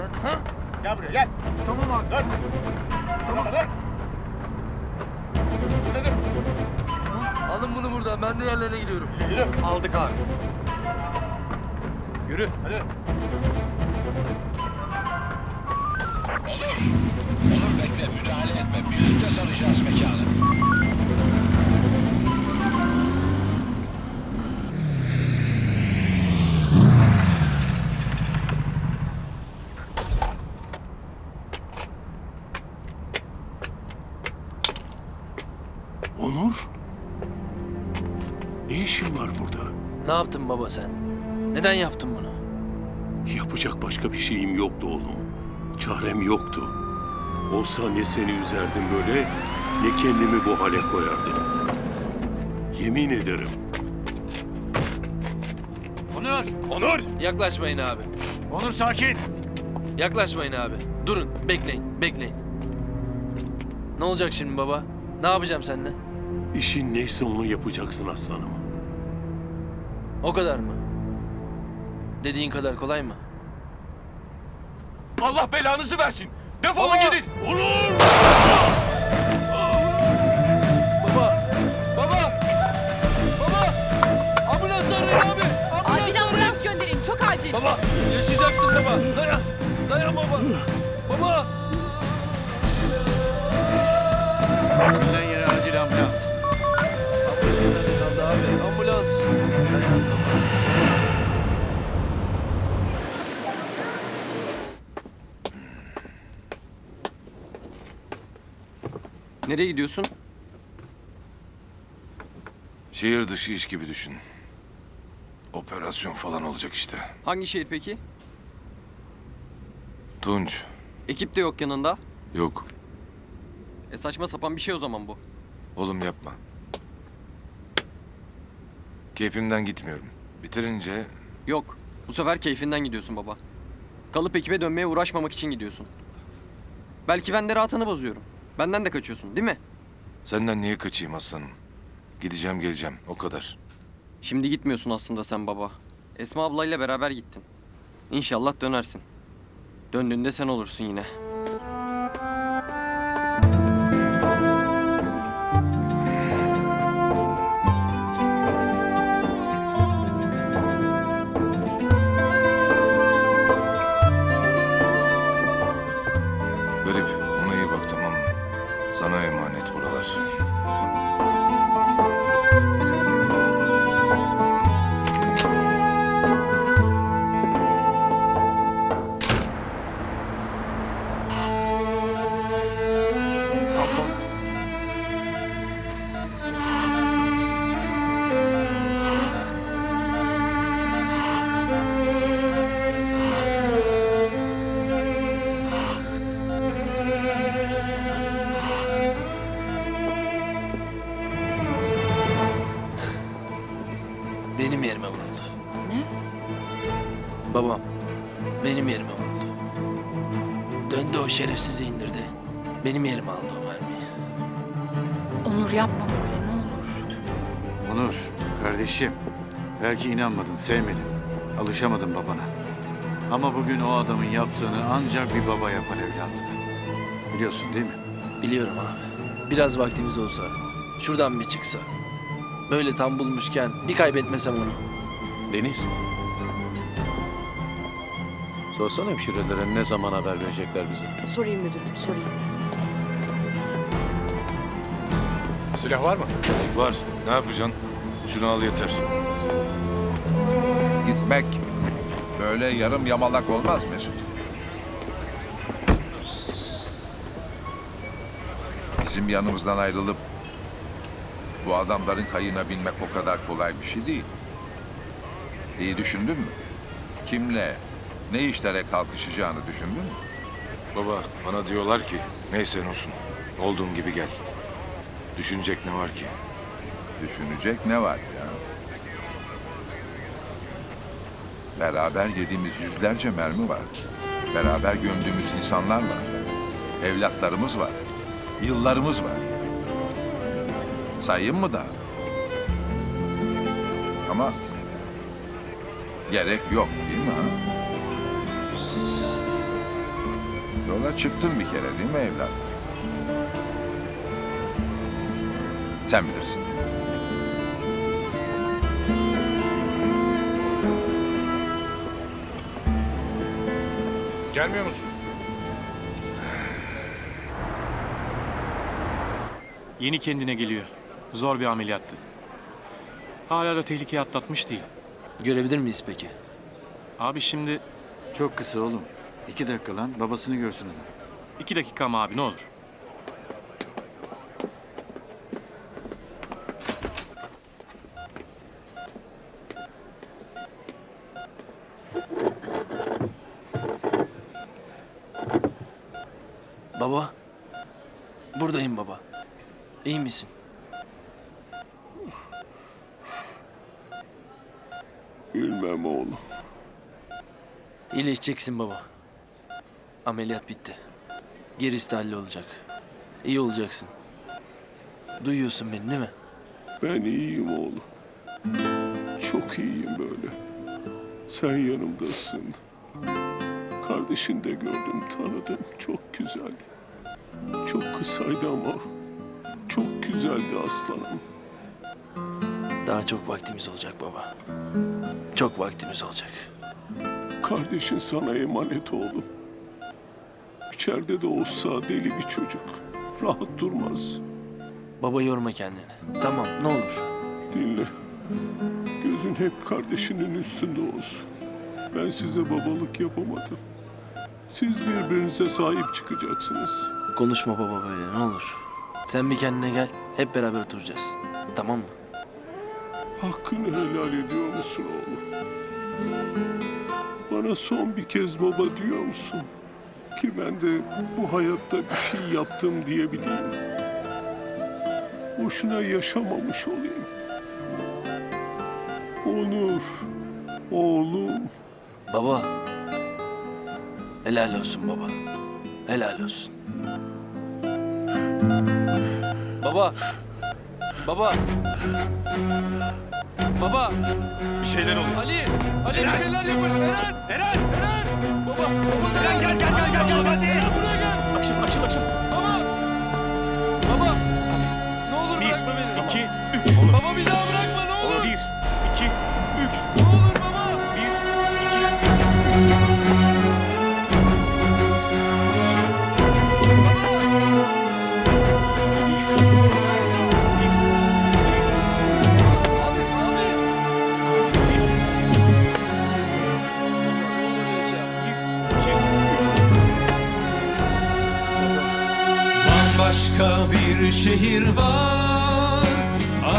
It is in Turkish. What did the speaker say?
Lan? Ha? Gel buraya gel. Tamam abi. Dur. Tamam dur. Dur dedim. Alın bunu buradan. Ben de yerlerine gidiyorum. Yürü. Aldık abi. Yürü. Hadi. Olur bekle müdahale etme. Birlikte saracağız mekanı. Onur? Ne işin var burada? Ne yaptın baba sen? Neden yaptın bunu? Yapacak başka bir şeyim yoktu oğlum. Çarem yoktu. Olsa ne seni üzerdim böyle, ne kendimi bu hale koyardım. Yemin ederim. Onur. Onur! Yaklaşmayın abi. Onur sakin. Yaklaşmayın abi. Durun. Bekleyin. Bekleyin. Ne olacak şimdi baba? Ne yapacağım seninle? İşin neyse onu yapacaksın aslanım. O kadar mı? Dediğin kadar kolay mı? Allah belanızı versin. Defolun gidin. Onur! Nereye gidiyorsun? Şehir dışı iş gibi düşün. Operasyon falan olacak işte. Hangi şehir peki? Tunç. Ekip de yok yanında. Yok. E saçma sapan bir şey o zaman bu. Oğlum yapma. Keyfimden gitmiyorum. Bitirince Yok. Bu sefer keyfinden gidiyorsun baba. Kalıp ekibe dönmeye uğraşmamak için gidiyorsun. Belki ben de rahatını bozuyorum. Benden de kaçıyorsun değil mi? senden niye kaçayım aslanım? Gideceğim geleceğim o kadar. Şimdi gitmiyorsun aslında sen baba. Esma ablayla beraber gittin. İnşallah dönersin. Döndüğünde sen olursun yine. Şerefsizi indirdi. Benim yerime aldı o mermiyi. Onur yapma böyle ne olur. Onur, kardeşim. Belki inanmadın, sevmedin. Alışamadın babana. Ama bugün o adamın yaptığını ancak bir baba yapar evladına. Biliyorsun değil mi? Biliyorum abi. Biraz vaktimiz olsa, şuradan bir çıksa. Böyle tam bulmuşken bir kaybetmesem onu. Deniz. Sorsana hemşirelere ne zaman haber verecekler bize. Sorayım müdürüm sorayım. Silah var mı? Var. Ne yapacaksın? Şunu al yeter. Gitmek böyle yarım yamalak olmaz Mesut. Bizim yanımızdan ayrılıp bu adamların kayığına binmek o kadar kolay bir şey değil. İyi düşündün mü? Kimle, ne işlere kalkışacağını düşündün mü? Baba bana diyorlar ki neyse olsun. Olduğun gibi gel. Düşünecek ne var ki? Düşünecek ne var ya? Beraber yediğimiz yüzlerce mermi var. Beraber gömdüğümüz insanlar var. Evlatlarımız var. Yıllarımız var. Sayayım mı daha? Ama Gerek yok değil mi ha? Yola çıktın bir kere değil mi evlat? Sen bilirsin. Gelmiyor musun? Yeni kendine geliyor. Zor bir ameliyattı. Hala da tehlikeyi atlatmış değil. Görebilir miyiz peki? Abi şimdi Çok kısa oğlum. İki dakika lan babasını görsün adam. iki dakika ama abi ne olur. Baba. Buradayım baba. İyi misin? Bilmem oğlum. İyileşeceksin baba. Ameliyat bitti. Gerisi de hallolacak. İyi olacaksın. Duyuyorsun beni değil mi? Ben iyiyim oğlum. Çok iyiyim böyle. Sen yanımdasın. Kardeşini de gördüm, tanıdım. Çok güzeldi. Çok kısaydı ama çok güzeldi aslanım. Daha çok vaktimiz olacak baba. Çok vaktimiz olacak. Kardeşin sana emanet oğlum. İçeride de olsa deli bir çocuk. Rahat durmaz. Baba yorma kendini. Tamam ne olur. Dinle. Gözün hep kardeşinin üstünde olsun. Ben size babalık yapamadım. Siz birbirinize sahip çıkacaksınız. Konuşma baba böyle ne olur. Sen bir kendine gel. Hep beraber oturacağız. Tamam mı? Hakkını helal ediyor musun oğlum? Bana son bir kez baba diyor musun? Ki ben de bu hayatta bir şey yaptım diyebileyim. Boşuna yaşamamış olayım. Onur, oğlum. Baba. Helal olsun baba. Helal olsun. Baba. Baba. Baba. Bir şeyler oluyor. Ali. Ali bir şeyler yapın. Eren. Eren! Eren. Baba. Baba Eren gel gel gel gel gel hadi! Buraya gel. Akşam akşam akşam. Baba. Şehir var